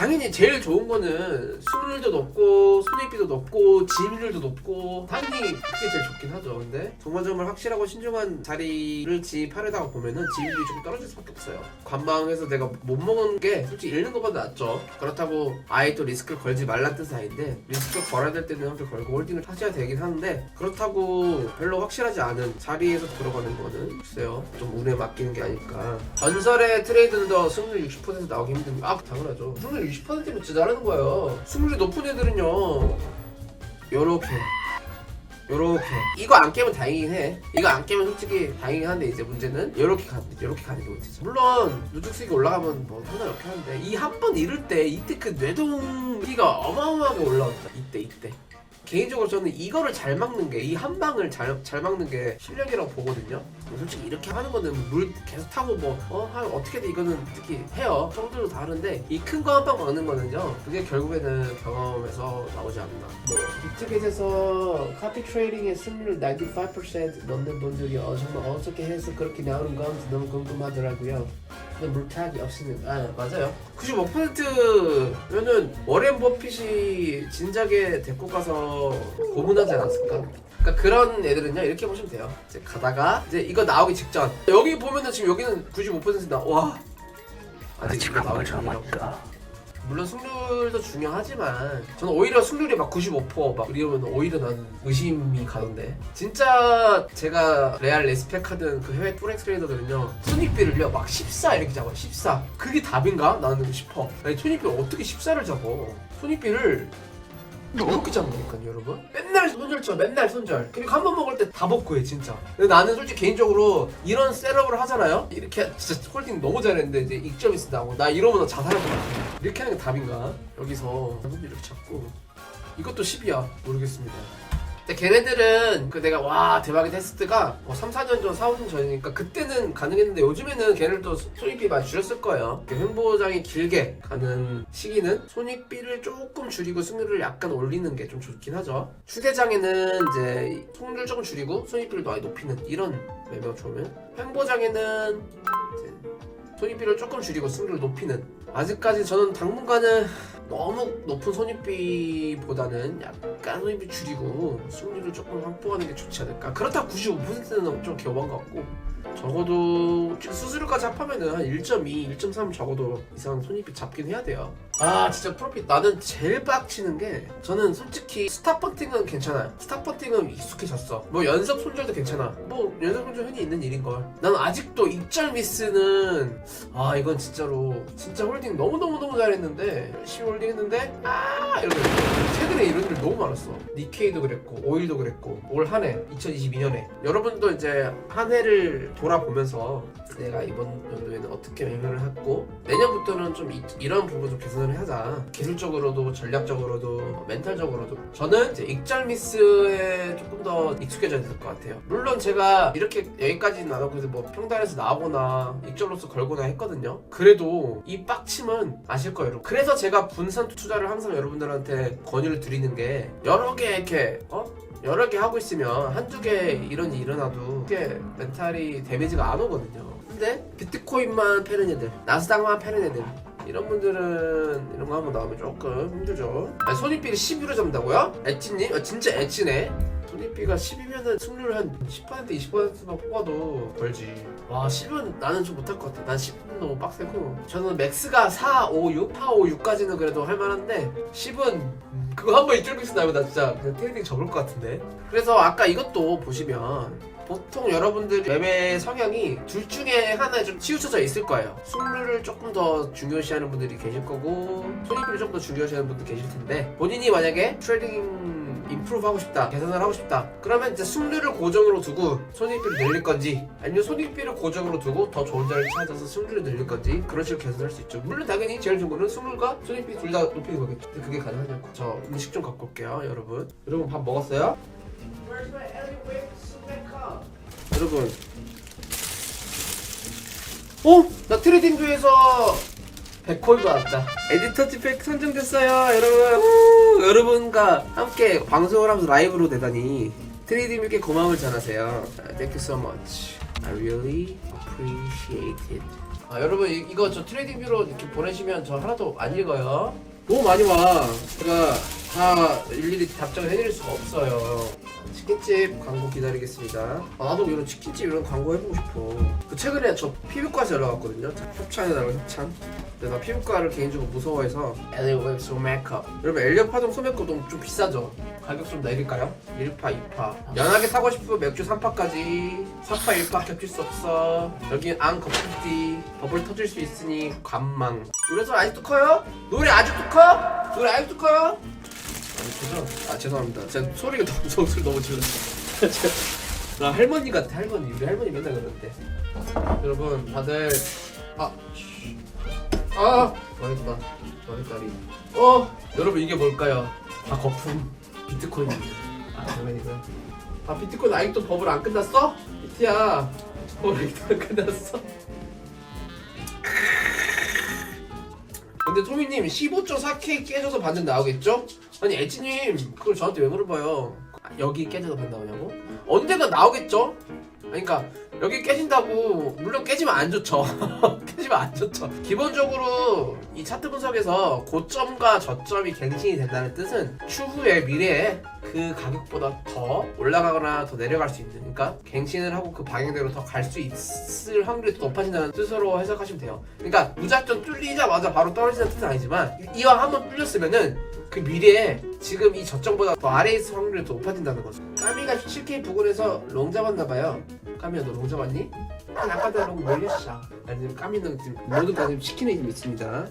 당연히 제일 좋은 거는 수률도 높고 손익비도 높고 지밀도 높고 당연히 그게 제일 좋긴 하죠. 근데 정말 확실하고 신중한 자리를 진입하려다가 보면은 지밀이 조금 떨어질 수밖에 없어요. 관망에서 내가 못 먹은 게 솔직히 잃는 것보다 낫죠. 그렇다고 아예 또 리스크를 걸지 말란 뜻은 아닌데 리스크를 걸어야 될 때는 함께 걸고 홀딩을 하셔야 되긴 하는데 그렇다고 별로 확실하지 않은 자리에서 들어가는 거는 글쎄요 좀 운에 맡기는 게 아닐까 전설의 트레이드도 승률 60% 나오기 힘든 아 당연하죠 승률 60%면 진짜 잘하는 거예요. 승률이 높은 애들은요 요렇게 요렇게. 이거 안 깨면 다행이긴 해. 이거 안 깨면 솔직히 다행이긴 한데 이제 문제는 요렇게 가는 요렇게 가는 게 문제죠 물론 누적 수익이 올라가면 뭐 상관이 없긴 한데 이 한 번 잃을 때 이때 그 뇌동기가 어마어마하게 올라왔다. 이때 이때 개인적으로 저는 이거를 잘 막는 게 이 한 방을 잘, 잘 막는 게 실력이라고 보거든요. 솔직히 이렇게 하는 거는 물 계속 타고 뭐 어, 하 어떻게든 이거는 특히 해요. 정도로 다른데 이 큰 거 한 방 막는 거는요. 그게 결국에는 경험에서 나오지 않나. 뭐 비트겟에서 카피 트레이딩의 승률 95% 넘는 분들이 어, 정말 어떻게 해서 그렇게 나오는 건지 너무 궁금하더라고요. 근데 물타기 없으면 아 맞아요. 95%면은 워렌 버핏이 진작에 데리고 가서 고문하지 않았을까? 그러니까 그런 애들은요 이렇게 보시면 돼요. 이제 가다가 이제 이거 나오기 직전. 여기 보면은 지금 여기는 95%나 와. 아직 이거 나오기 전이라고 물론 승률도 중요하지만 저는 오히려 승률이 막 95%막 이러면 오히려 난 의심이 가는데 진짜 제가 레알 레스펙하던 그 해외 프렉스 트레이더들은요 손익비를요 막 14 이렇게 잡아 14 그게 답인가? 나는 싶어. 아니 손익비를 어떻게 14를 잡어? 손익비를 이렇게 잡으니까요 여러분. 맨날 손절 쳐 맨날 손절. 그리고 한 번 먹을 때 다 먹고 해 진짜. 근데 나는 솔직히 개인적으로 이런 셋업을 하잖아요? 이렇게 진짜 홀딩 너무 잘했는데 이제 익점이 쓴다고. 나 이러면 자살할 것 같아. 이렇게 하는 게 답인가? 여기서. 이렇게 잡고. 이것도 10이야. 모르겠습니다 근데 걔네들은 그 내가 와 대박이다 했을 때가 뭐 3, 4년 전, 4, 5년 전이니까 그때는 가능했는데 요즘에는 걔네들도 손익비 많이 줄였을 거예요. 그 횡보장이 길게 가는 시기는 손익비를 조금 줄이고 승률을 약간 올리는 게 좀 좋긴 하죠. 휴대장에는 이제 손률 조금 줄이고 손익비를 많이 높이는 이런 매매가 좋으면 횡보장에는 손익비를 조금 줄이고 승률을 높이는 아직까지 저는 당분간은 너무 높은 손익비보다는 약간 손익비 줄이고 수익률을 조금 확보하는 게 좋지 않을까. 그렇다고 95%는 좀 겨우한 것 같고 적어도 수수료까지 합하면은 한 1.2, 1.3 적어도 이상 손익비 잡긴 해야 돼요 아 진짜 프로핏 나는 제일 빡치는 게 저는 솔직히 스탑버팅은 괜찮아요. 스탑버팅은 익숙해졌어. 뭐 연속 손절도 괜찮아. 뭐 연속 손절 흔히 있는 일인걸. 나는 아직도 익절 미스는 아 이건 진짜로 진짜 홀딩 너무너무너무 잘했는데 열심히 홀딩 했는데 아 이러고 최근에 이런 일 너무 많았어. 니케이도 그랬고 오일도 그랬고 올 한 해 2022년에. 여러분도 이제 한 해를 돌아보면서 내가 이번 연도에는 어떻게 매매를 했고 내년부터는 좀 이, 이런 부분 좀 개선 을 하자 기술적으로도 전략적으로도 멘탈적으로도 저는 이제 익절 미스에 조금 더 익숙해져야 될 것 같아요 물론 제가 이렇게 여기까지는 안 하고 그래서 뭐 평단에서 나오거나 익절로서 걸거나 했거든요 그래도 이 빡침은 아실 거예요. 그래서 제가 분산 투자를 항상 여러분들한테 권유를 드리는 게 여러 개 이렇게 어? 여러 개 하고 있으면 한두 개 이런 일이 일어나도 그게 멘탈이 데미지가 안 오거든요. 근데 비트코인만 패는 애들, 나스닥만 패는 애들 이런 분들은 이런 거 한번 나오면 조금 힘들죠. 아니, 손익비를 10으로 잡는다고요? 엣지님? 아, 진짜 엣지네. 손익비가 10이면은 승률 한 10% 20%만 뽑아도 벌지. 와 10은 나는 좀 못할 것 같아. 난 10은 너무 빡세고. 저는 맥스가 4, 5, 6, 4, 5, 6까지는 그래도 할만한데 10은 그거 한 번 이쪽 믹스 나면 나 진짜 그냥 트레이딩 접을 것 같은데. 그래서 아까 이것도 보시면 보통 여러분들 매매 성향이 둘 중에 하나에 좀 치우쳐져 있을 거예요. 승률을 조금 더 중요시하는 분들이 계실 거고 손익비를 조금 더 중요시하는 분들 계실 텐데 본인이 만약에 트레이딩 임프루브 하고 싶다, 개선을 하고 싶다. 그러면 이제 승률을 고정으로 두고 손익비를 늘릴 건지, 아니면 손익비를 고정으로 두고 더 좋은 자리를 찾아서 승률을 늘릴 건지 그런 식으로 개선할 수 있죠. 물론 당연히 제일 좋은 거는 승률과 손익비 둘 다 높이는 거겠죠. 근데 그게 가능하냐고. 저 음식 좀 갖고 올게요, 여러분. 여러분 밥 먹었어요? 여러분. 어? 나 트레이딩부에서 백콜 받았다. 에디터 티팩 선정됐어요, 여러분. 우, 여러분과 함께 방송을 하면서 라이브로 되다니 트레이딩부께 고마움을 전하세요. Uh, thank you so much. I really appreciate it. 아 여러분 이, 이거 저 트레이딩뷰로 이렇게 보내시면 저 하나도 안 읽어요 너무 많이 와 제가 다 일일이 답장을 해드릴 수가 없어요 치킨집 광고 기다리겠습니다 아, 나도 이런 치킨집 이런 광고 해보고 싶어 그 최근에 저 피부과에서 연락 왔거든요 협찬해달라고 협찬 근데 나 피부과를 개인적으로 무서워해서 엘리웨이 소 메이크업 여러분 엘리어 파동 소메이크업 너무 좀 비싸죠? 가격 좀 내릴까요? 1파 2파 연하게 사고 싶으면 맥주 3파까지 3파 1파 겹칠 수 없어 여기 안 커피티 버블 터질 수 있으니 관망 노래 소리 아직도 커요? 노래 아직도 커? 노래 아직도 커요? 아 죄송합니다. 제가 소리가 너무 소리 너무 질렀어 나 할머니 같아 할머니. 우리 할머니 맨날 그러는데 여러분 다들 아 쉬. 아 망했다. 망했다리 어 여러분 이게 뭘까요? 아 거품. 비트코인입니다. 아 장난이고요. 아 비트코인 아직도 버블 안 끝났어? 비트야. 버블 안 끝났어? 근데 토미님 15.4K 깨져서 반전 나오겠죠? 아니 엣지님 그걸 저한테 왜 물어봐요 아, 여기 깨져서 나오냐고? 언젠가 나오겠죠? 그러니까 여기 깨진다고 물론 깨지면 안 좋죠 깨지면 안 좋죠 기본적으로 이 차트 분석에서 고점과 저점이 갱신이 된다는 뜻은 추후에 미래에 그 가격보다 더 올라가거나 더 내려갈 수 있는 그러니까 갱신을 하고 그 방향대로 더 갈 수 있을 확률이 더 높아진다는 뜻으로 해석하시면 돼요 그러니까 무작정 뚫리자마자 바로 떨어지는 뜻은 아니지만 이- 이왕 한번 뚫렸으면은 그 미래에 지금 이 저점보다 더 아래에 있을 확률이 더 높아진다는 거죠. 까미가 7K 부근에서 롱 잡았나봐요. 까미야 너 롱 잡았니? 아, 아까도 롱 몰렸어. 아니 지금 까미는 지금 모든 거 지금 치킨에 지금 있습니다